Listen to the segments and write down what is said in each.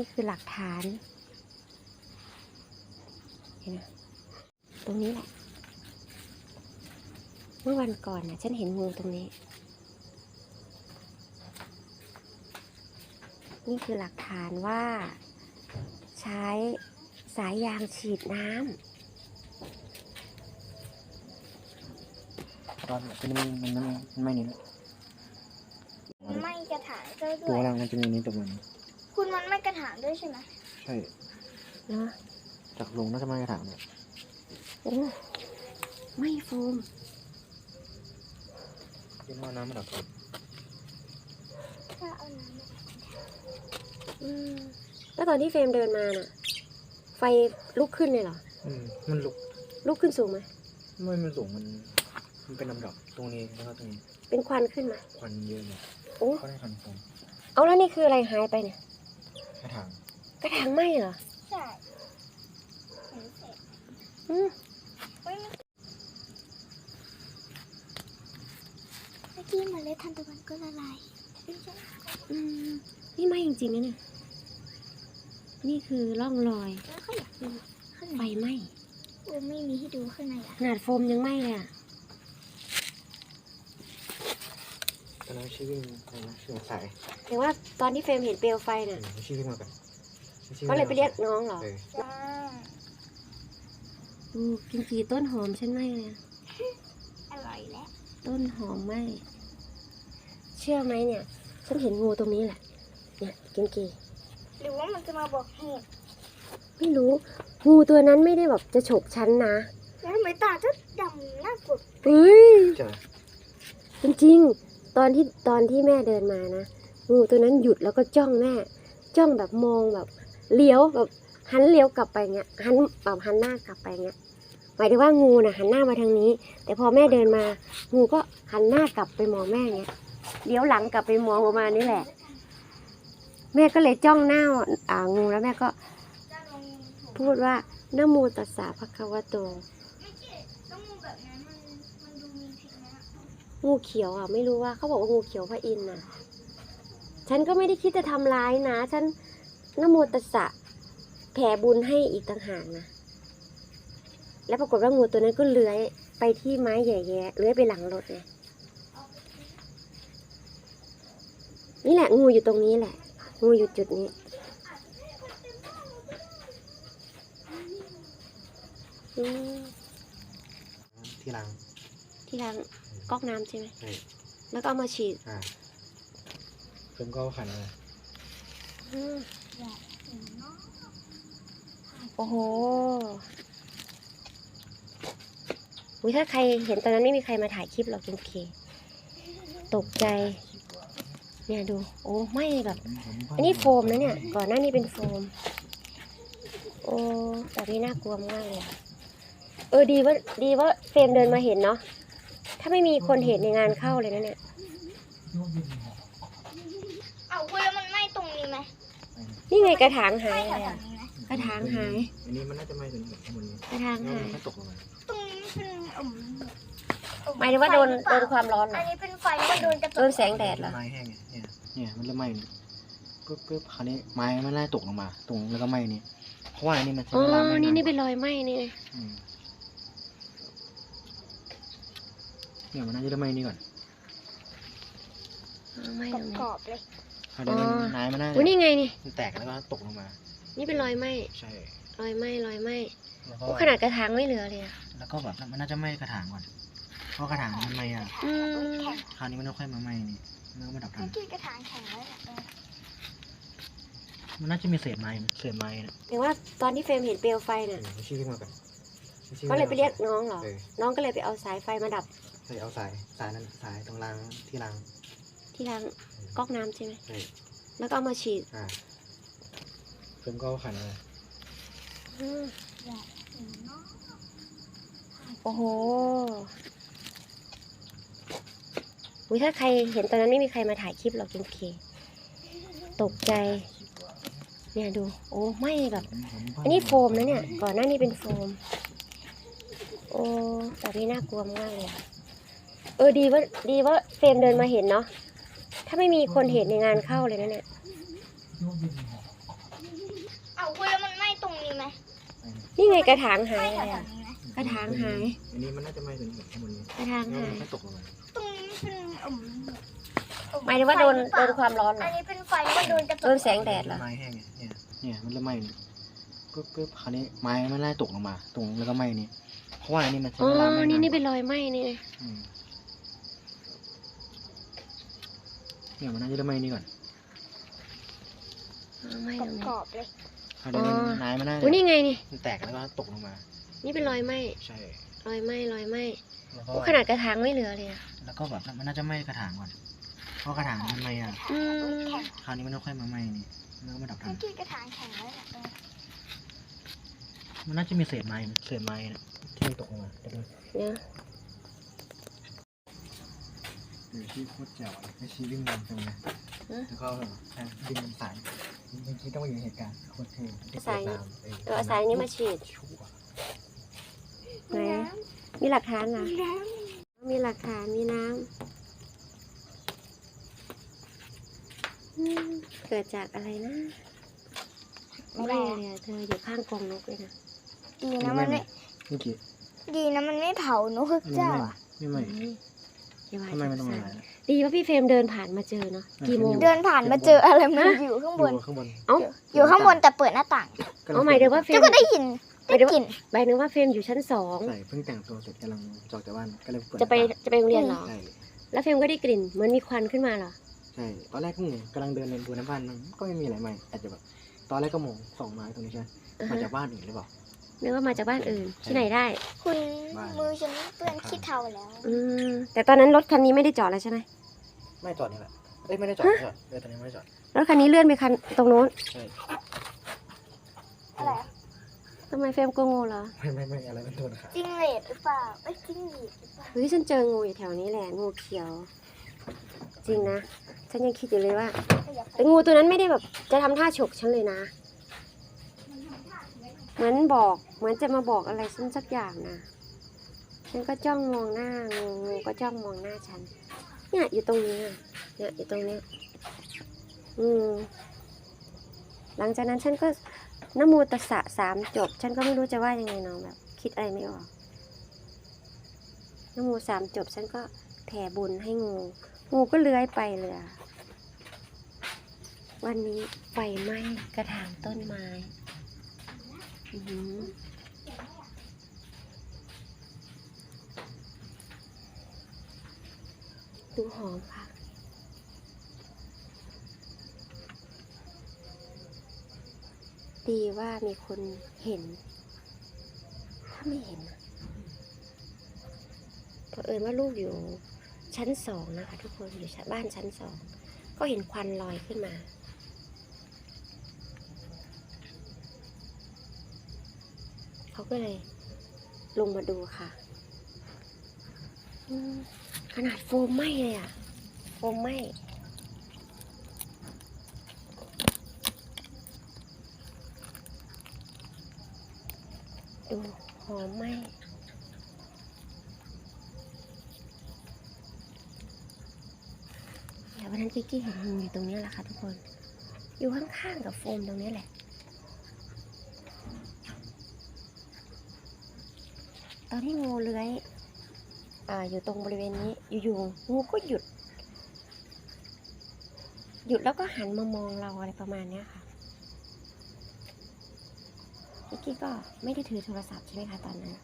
นี่คือหลักฐาน เห็นไหมตรงนี้แหละ เมื่อวันก่อนนะฉันเห็นงูตรงนี้ นี่คือหลักฐานว่า ใช้สายยางฉีดน้ตอนเป็นมันมันมันมันไม่นี่แล้วไม่กระถางด้วยด้ตัววย รังมันจะมีนี้ตัวมัน คุณมันไม่กระถางด้วยใช่ไหมใช่ำเนาะจากลงน่าจะไม่กระถางเนี่ยโอ้ไม่โฟมคิดว่าน้ำมันดับก่อนถ้าเอาน้ำมาอืมแล้วตอนที่เฟรมเดินมาน่ะ ไฟลุกขึ้นเลยเหรอ อืมมันลุก ลุกขึ้นสูงไหมไม่มันสูงมัน มันเป็นลำดับตรงนี้แล้วก็ตรงนี้ เป็นควันขึ้นไหมควันเยอะเลยโอ้เขาได้ควันฟองเอาแล้วนี่คืออะไรหายไปเนี่ย กระถางกระถางไหมเหรอใช่เห็นเสร็จอืมเฮ้ยเมื่อกี้เมล็ดทานตะวันก็ละลายไม่ใช่อืมนี่ไหมจริงๆนะเนี่ยนี่คือร่องรอยแล้วเขาอยากดูข้างไฟในไหมโอ้ไม่มีให้ดูข้างในอะขนาดโฟมยังไหมเลยอะ ตอนนั้นชื่อวิ่งอะไรนะชื่อสายแต่ว่าตอนที่เฟรมเห็นเปลวไฟอืน่ะมชื่อวิ่งมากันชื่อก็เลยไปเรียกน้องเหรอเออจ้าดูกิมจีต้นหอมฉันไหมเลยอะอร่อยแล้วต้นหอมไหมเชื่อไหมเนี่ย ฉันเห็นงูตรงนี้แหละ เนี่ยกิมจีหรือว่ามันจะมาบอกเหตุไม่รู้ งูตัวนั้นไม่ได้แบบจะฉกฉันนะแล้วทำไมตาจะดำน่ากลัวเฮ้ย เจอ จริงๆ ตอนที่ตอนที่แม่เดินมานะงูตัวนั้นหยุดแล้วก็จ้องแม่จ้องแบบมองแบบเลี้ยวแบบหันเลี้ยวกลับไปเงี้ยหันแบบหันหน้ากลับไปเงี้ยหมายถึงว่างูน่ะหันหน้ามาทางนี้ แต่พอแม่เดินมา งูก็หันหน้ากลับไปมองแม่เงี้ยเลี้ยวหลังกลับไปมองประมาณนี้แหละ แม่ก็เลยจ้องหน้าอ่างูแล้วแม่ก็ พูดว่านโมตัสสะภะคะวะโต ไม่เจ็บต้องงูแบบนั้นมันมันดูมีพิษนะ งูเขียวอะ ไม่รู้ว่าเขาบอกว่างูเขียวพระอินทร์น่ะ ฉันก็ไม่ได้คิดจะทำร้ายนะ ฉันนะโมตัสสะแผ่บุญให้อีกต่างหากนะ แล้วปรากฏว่างูตัวนั้นก็เลื้อยไปที่ไม้ใหญ่แยะเลื้อยไปหลังรถไงนี่แหละ งูอยู่ตรงนี้แหละ งูอยู่จุดนี้อืมที่รังที่ล้าง ก๊อกน้ำใช่ไหมใช่แล้วก็เอามาฉีดอ่าเพิ่มก็ขันเลยอืมเห็นเนาะโอ้โหอุ๊ยถ้าใครเห็นตอนนั้นไม่มีใครมาถ่ายคลิปหรอกจริงเค ตกใจ เนี่ยดู โอ้ไม่แบบ อันนี้โฟมนะเนี่ย ก่อนหน้านี้เป็นโฟม โอ้แบบนี้น่ากลัวมากเลยอะเออดีว่าดีว่าเฟรมเดินมาเห็นเนาะ ถ้าไม่มีคนเห็นในงานเข้าเลยนะเนี่ย เอาคุณแล้วมันไหม้ตรงนี้ไหมนี่ไงกระถางหาไหม้ยแถเลยวอะๆนี้ไหมกระถางหาย อันนี้มันน่าจะไหม้ถึงข้างบนนี้กระถางแล้วหามันยก็ตกลงมาตรงนี้เป็นอืมอืหมายถึงว่าโดนไฟหรือโดเปล่นความร้อนเหรอัอนนี้เป็นไฟแล้วมันโดนกระโดตุกนแสงแดดเหรอไม้แห้งไงเนี่ยเนี่ยมันเริ่มไหม้ปึ๊บปึ๊บคราวนี้ไม้มันไล่ตกลงมา ตรงแล้วก็ไหม้นี่เพราะว่าอันนี้มันใช้อ๋อเวลาไหม้นี่นานนี่กเป็นว่ารอยไหม้นี่ไง อืม เนี่ยมันน่าจะได้ไมนี่ก่อนอ๋อไม้ตรงนี้กรอบๆเลยคราวนี้มันอ๋อไม้มันน่าอุ้ยนี่ไงนี่มันแตกแล้วก็ตกลงมา นี่เป็นรอยไหมใช่รอยไหมรอยไหมแล้วก็โอ้ขนาดกระถางไม่เหลือเลยอะแล้วก็แบบมันน่าจะไหม้กระถางก่อนเพราะกระถางมันไหม้อะอืมแข็งคราวนี้มันต้องค่อยมาไหม้นี่มันก็มาดับทัเมื่นอกี้กระถางแข็งแล้วแหละเออมันน่าจะมีเศษไม้เศษไม้นะแต่ว่าตอนที่เฟรมเห็นเปลวไฟเอน่ะอชื่อวิ่งมากันชื่อก็เลยไปเรียกน้องเหรอ เออน้องก็เลยไปเอาสายไฟมาดับ ใช่เอาสายสายนั้นสายตรงรางที่รางที่ล้างเออก๊อกน้ำใช่ไหม ใช่แล้วก็เอามาฉีดอ่าเพิ่มก็ขันเลยอืมเห็นเนาะโอ้โหอุ้ยถ้าใครเห็นตอนนั้นไม่มีใครมาถ่ายคลิปหรอกจริงเคตกใจ เนี่ยดู โอ้ไม่แบบ อันนี้โฟมนะเนี่ย ก่อนหน้านี้เป็นโฟม โอ้แบบนี้น่ากลัวมากเลยอะ เออดีว่าดีว่าเฟรมเดินมาเห็นเนาะถ้าไม่มีคนเห็นในงานเข้าเลยนะเนี่ยเอาคุณแล้วมันไหม้ตรงนี้ไหมนี่ไงกระถางหายไหม้อะไรแถวอะๆนี้ไหมกระถางหาย อันนี้มันน่าจะไหม้ถึงข้างบนนี้กระถางแล้วหามันยก็ตกลงมาตรงนี้เป็นอืมอืหมายถึงว่าโดนไฟหรือเปล่โดนความร้อนเหรอัอนนี้เป็นไฟแล้วมันโดนกระจกโดนแสงแดดเหรอไม้แห้งไงเนี่ยเนี่ยมันเริ่มไหม้ปึ๊บปึ๊บคราวนี้ไม้มันไล่ตกลงมา ตรงแล้วก็ไหม้นี่เพราะว่าอันนี้มันใช้อ๋อเวลาไม่นี่นานนี่เป็นรอยไหม้นี่ไง อืม เนี่ยมันน่าจะได้ไหม้นี่ก่อนอ๋อไหม้ตรงนี้กรอบๆเลยคราวนี้มันอ๋อไม้มันน่าจะอุ้ยนี่ไงนี่ มันแตกแล้วก็ตกลงมา นี่เป็นรอยไหม้ใช่รอยไหม้รอยไหม้แล้วก็โอ้ขนาดกระถางไม่เหลือเลยอะแล้วก็แบบมันน่าจะไหม้กระถางก่อนเพราะกระถางมันไหม้อะอืมแข็งคราวนี้มันต้องค่อยมาไหม้นี่แล้วก็มาดับทัเมื่นอกี้กระถางแข็งแล้วเนี่ยเออมันน่าจะมีเศษไม้เศษไม้นะที่มันตกลงมาเดี๋ยวดูเนี่ยเดี๋ยว ชี้โคตรแจ๋วเลยไม่ชี้วิ่งนำใช่ไหมแล้วก็ใช่วิ่งนำสายเมื่อกี้ต้องมาอยู่ในเหตุการณ์โคตรเท่ที่เปิดน้ำเราเอาสายนี้มาฉีดชัวร์ไหนอะมีหลักฐานเหรอมีน้มีหลักฐานมีน้ำอืมเกิดจากอะไรนะำไม่ไม่ได้เลยอะเธออยู่ข้างกรงนกเลยนะดีนะมันไม่เมื่อกี้ดีนะมันไม่เผาหนูคืออันนี้เจ้าไม่อะไม่ไหม้ อืมอย่าว่าทำไมมันต้องจะมาสั่ดีว่าพี่เฟรมเดินผ่านมาเจอเนาะอะกี่โมงขึ้นอยู่เดินผ่านมาเจออะไรมันอยู่ข้างบน อยู่ข้างบนเอ้า อยู่ข้างบนแต่เปิดหน้าต่างเอาหมายถึงว่าเฟรเจ้ามก็ได้ยินหมายถึได้งว่ากลิ่นหมายถึงว่าเฟรมอยู่ชั้นสองใส่เพิ่งแต่งตัวเสร็จกำลังจอกจากบ้านก็เลยเปิดจะไปจะไปโรงเรียนเหรอใช่แล้วเฟรมก็ได้กลิ่นเหมือนมีควันขึ้นมาเหรอ ใช่ตอนแรกก็งงกำลังเดินเล่นดูในบ้านมันก็ไม่มีอะไรใหม่อาจจะแบบตอนแรกก็มองส่องไม้ตรงนี้ใช่ไหมอ่ามาฮะจากบ้านอื่นหรือเปล่า นึกว่ามาจากบ้านอื่นที่ไหนได้ คุณบ้านมือฉันเปื้อนขี้เถ้าแล้ว อืมแต่ตอนนั้นรถคันนี้ไม่ได้จอดแล้วใช่ไหมไม่จอดนี่แหละเอ้ยไม่ได้จอดไม่จอดเออตอนนี้ไม่ได้จอดรถคันนี้เลื่อนไปคันตรงโน้นใช่อะไรอะทำไมเฟรมกลัวงูเหรอไม่ไม่ไม่อะไรมันโดนขาจิ้งเหลดหรือเปล่าเอ้ยจิ้งหรีดหรือเปล่าเฮ้ยฉันเจองูอยู่แถวนี้แหละงูเขียว จริงนะฉันยังคิดอยู่เลยว่า ขยับไปแต่งูตัวนั้นไม่ได้แบบจะทำท่าฉกฉันเลยนะ เหมือนบอก เหมือนจะมาบอกอะไรฉันสักอย่างนะฉันก็จ้องมองหน้างูงูก็จ้องมองหน้าฉัน เนี่ยอยู่ตรงนี้เนี่ยอยู่ตรงเนี้ยอืมหลังจากนั้นฉันก็นโมูตสสะสามจบ ฉันก็ไม่รู้จะว่ายังไงน้องแบบ คิดอะไรไม่ออกนโมูสามจบ ฉันก็แผ่บุญให้งู งูก็เลื้อยไปเลยวันนี้ไฟไหม้กระถางต้นไม้ ดูหอมค่ะ ดีว่ามีคนเห็น ถ้าไม่เห็นนะเผอิญว่าลูกอยู่ชั้นสองนะคะทุกคนอยู่บ้านชั้นสอง ก็เห็นควันลอยขึ้นมา เขาก็เลยลงมาดูค่ะขนาดโฟมไหมเลยอะโฟมไหมดูหอมไหมเดี๋ยววันนั้นกิกกี้เห็นงูอยู่ตรงนี้แหละค่ะทุกคน อยู่ข้างๆกับโฟมตรงนี้แหละ ตอนที่งูเลื้อยอ่าอยู่ตรงบริเวณนี้ อยู่ๆ งูก็หยุด หยุดแล้วก็หันมามองเราอะไรประมาณเนี้ยค่ะกิกกี้ก็ไม่ได้ถือโทรศัพท์ใช่ไหมคะตอนนั้น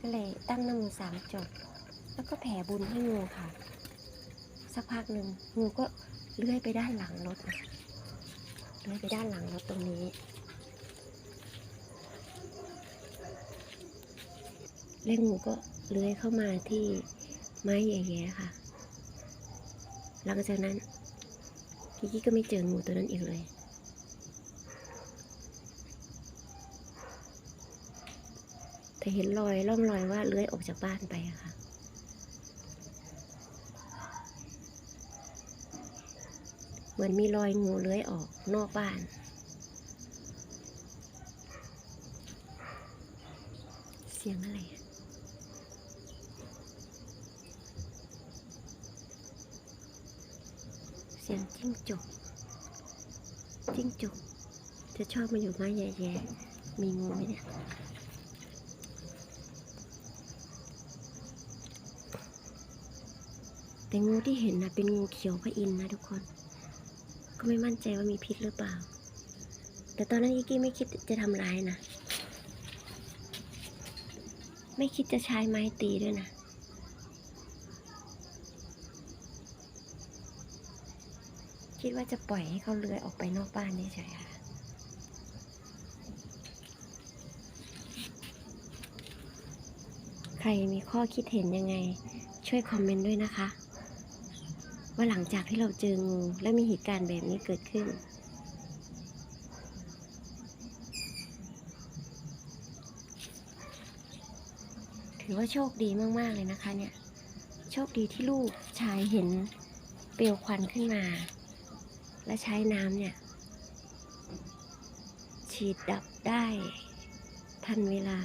ก็เลยตั้งนโมสามจบ แล้วก็แผ่บุญให้งูค่ะ สักพักหนึ่งงูก็เลื้อยไปด้านหลังรถเลื้อยไปด้านหลังรถตรงนี้ แล้วงูก็เลื้อยเข้ามาที่ไม้แย่ๆค่ะ หลังจากนั้นกิกกี้ก็ไม่เจองูตัวนั้นอีกเลยแต่เห็นรอยร่องรอยว่าเลื้อยออกจากบ้านไปค่ะ เหมือนมีรอยงูเลื้อยออกนอกบ้าน เสียงอะไรอะ เสียงจิ้งจก จิ้งจก จะชอบมาอยู่ไม้แย่ๆ มีงูไหมเนี่ย แต่งูที่เห็นนะเป็นงูเขียวพระอินทร์นะทุกคน ก็ไม่มั่นใจว่ามีพิษหรือเปล่า แต่ตอนนั้นอีกี้ไม่คิดจะทำร้ายนะ ไม่คิดจะใช้ไม้ตีด้วยนะ คิดว่าจะปล่อยให้เขาเลื้อยออกไปนอกบ้านเฉยๆค่ะใครมีข้อคิดเห็นยังไง ช่วยคอมเมนต์ด้วยนะคะ ว่าหลังจากที่เราเจองูและมีเหตุการณ์แบบนี้เกิดขึ้นถือว่าโชคดีมาก ๆ เลยนะคะเนี่ย โชคดีที่ลูกชายเห็นเปลวควันขึ้นมา และใช้น้ำเนี่ย ฉีดดับได้ทันเวลา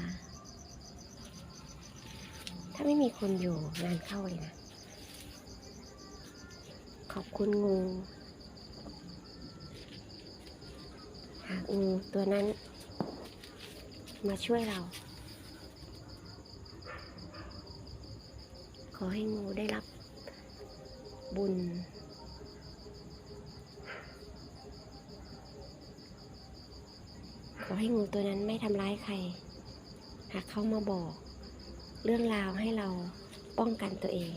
ถ้าไม่มีคนอยู่งานเข้าเลยนะ ขอบคุณงูหากงูตัวนั้น มาช่วยเรา ขอให้งูได้รับบุญ ขอ ให้งูตัวนั้นไม่ทำร้ายใคร หากเขามาบอก เรื่องราวให้เราป้องกันตัวเอง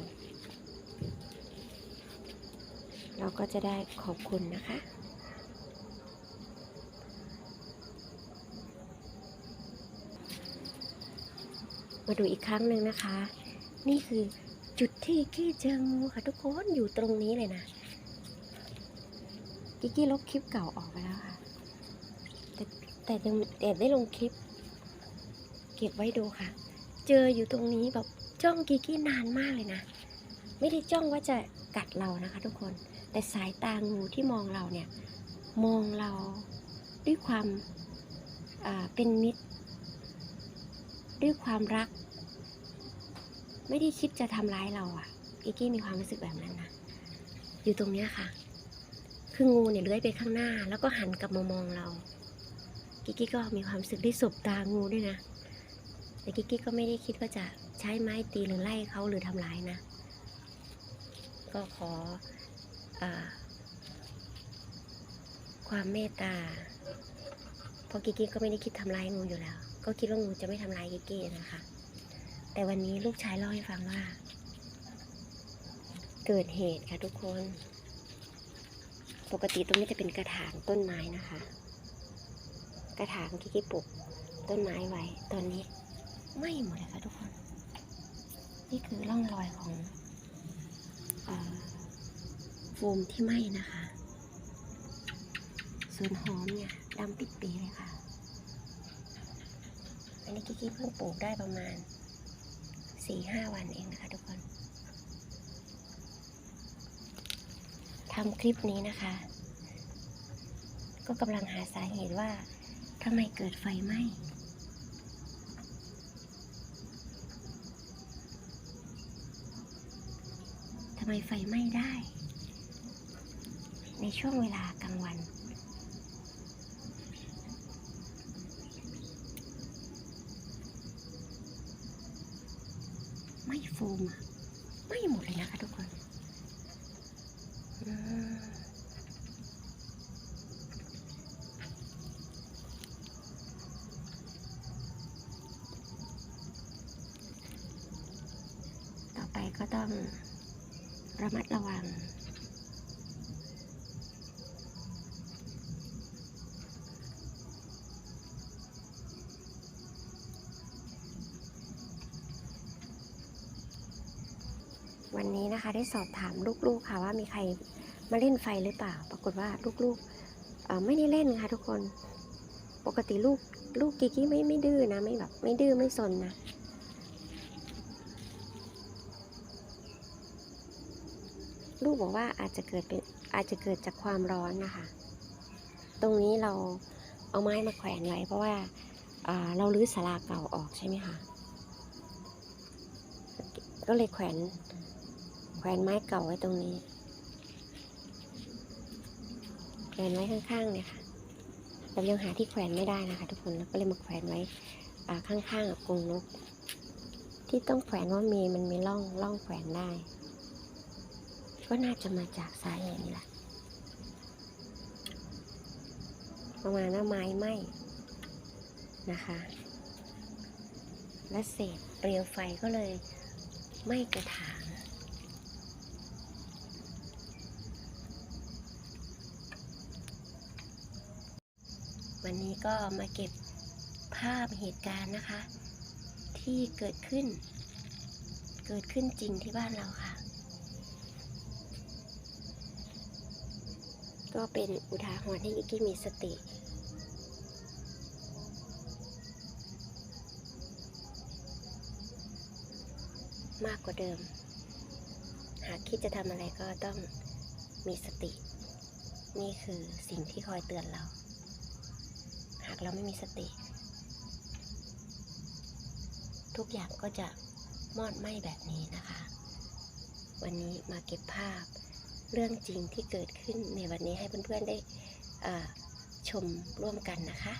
เราก็จะได้ขอบคุณนะคะ มาดูอีกครั้งหนึ่งนะคะ นี่คือจุดที่กี้เจองูค่ะทุกคนอยู่ตรงนี้เลยนะ กิกกี้ลบคลิปเก่าออกไปแล้วค่ะ แต่ยังแอบได้ลงคลิป เก็บไว้ดูค่ะ เจออยู่ตรงนี้แบบจ้องกิกกี้นานมากเลยนะ ไม่ได้จ้องว่าจะกัดเรานะคะ ทุกคน แต่สายตางูที่มองเราเนี่ย มองเราด้วยความเป็นมิตร ด้วยความรัก ไม่ได้คิดจะทำร้ายเราอะกิกกี้มีความรู้สึกแบบนั้นนะ อยู่ตรงเนี้ยค่ะ คืองูเนี่ยเลื้อยไปข้างหน้า แล้วก็หันกลับมามองเรา กิกกี้ก็มีความสึกได้สบตางูด้วยนะ แต่กิกกี้ก็ไม่ได้คิดว่าจะใช้ไม้ตีหรือไล่เขาหรือทำร้ายนะ ก็ขออความเมตตาเพราะกิกกี้ก็ไม่ได้คิดทำร้ายงูอยู่แล้ว ก็คิดว่างูจะไม่ทำร้ายกิกกี้นะคะ แต่วันนี้ลูกชายเล่าให้ฟังว่า เกิดเหตุค่ะทุกคน ปกติตรงนี้จะเป็นกระถางต้นไม้นะคะ กระถางกิกกี้ปลูกต้นไม้ไว้ตอนนี้ไหม้หมดเลยค่ะทุกคน นี่คือร่องรอยของออโฟมที่ไหม้นะคะส่วนหอมเนี่ยดำปิดปีเลยค่ะ อันนี้กิกกี้เพิ่งปลูกได้ประมาณสี่ห้าวันเองนะคะทุกคนทำคลิปนี้นะคะ ก็กำลังหาสาเหตุว่า ทำไมเกิดไฟไหม้ทำไมไฟไหม้ได้ ในช่วงเวลากลางวัน ไม่โฟมอะไม่หมดเลยนะคะทุกคนอืมต่อไปก็ต้องระมัดระวัง วันนี้นะคะได้สอบถามลูกๆค่ะว่ามีใครมาเล่นไฟหรือเปล่า ปรากฏว่าลูกๆไม่ได้เล่นค่ะทุกคน ปกติลูกลูกกิกี้ไม่ไม่ดื้อนะไม่แบบไม่ดื้อไม่สนนะลูกบอกว่าอาจจะเกิดเป็นอาจจะเกิดจากความร้อนนะคะ ตรงนี้เราเอาไม้มาแขวนไว้เพราะว่าอ่าเราลื้อศาลาเก่าออกใช่ไหมคะ ก็เลยแขวน แขวนไม้เก่าไว้ตรงนี้ แขวนไว้ข้างๆเนี่ยค่ะเรายังหาที่แขวนไม่ได้นะคะ ทุกคนเราก็เลยมาแขวนไว้ข้างๆกับกรงนก ที่ต้องแขวนว่ามีมันมีร่องร่องแขวนได้ ก็น่าจะมาจากสาเหตุนี้แหละประมาณว่าไม้ไหม้นะคะ และเศษเปลวไฟก็เลยไหม้กระถาง วันนี้ก็มาเก็บภาพเหตุการณ์นะคะ ที่เกิดขึ้น เกิดขึ้นจริงที่บ้านเราค่ะ ก็เป็นอุทาหรณ์ให้อิกกี้มีสติมากกว่าเดิม หากคิดจะทำอะไรก็ต้องมีสติ นี่คือสิ่งที่คอยเตือนเรา เราไม่มีสติ ทุกอย่างก็จะมอดไหม้แบบนี้นะคะ วันนี้มาเก็บภาพเรื่องจริงที่เกิดขึ้นในวันนี้ให้เพื่อนๆได้ชมร่วมกันนะคะ